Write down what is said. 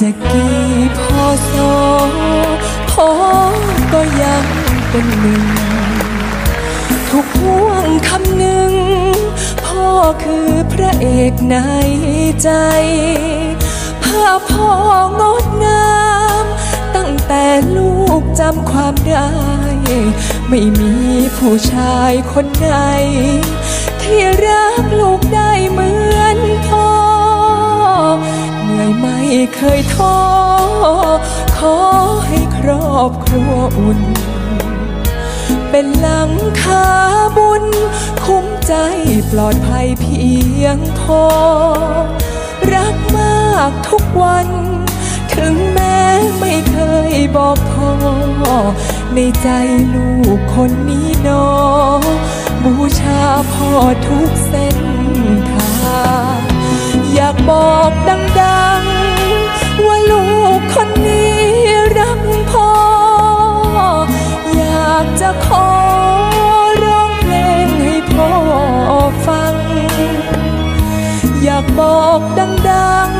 จะกี่พอสอพ่อก็ยังเป็นหนึ่ง ทุกห่วงคำหนึ่ง พ่อคือพระเอกในใจ ภาพพ่องดงามตั้งแต่ลูกจำความได้ ไม่มีผู้ชายคนใดที่ เคยท้อขอให้ครอบครัวอุ่น เป็นหลังคาบุญ คุ้มใจปลอดภัยเพียงพอ รักมากทุกวัน ถึงแม้ไม่เคยบอกพ่อ ในใจลูกคนนี้นอ บูชาพ่อทุกเส้นทางอยากบอก ขอร้องเพลงให้พ่อฟัง อยากบอกดัง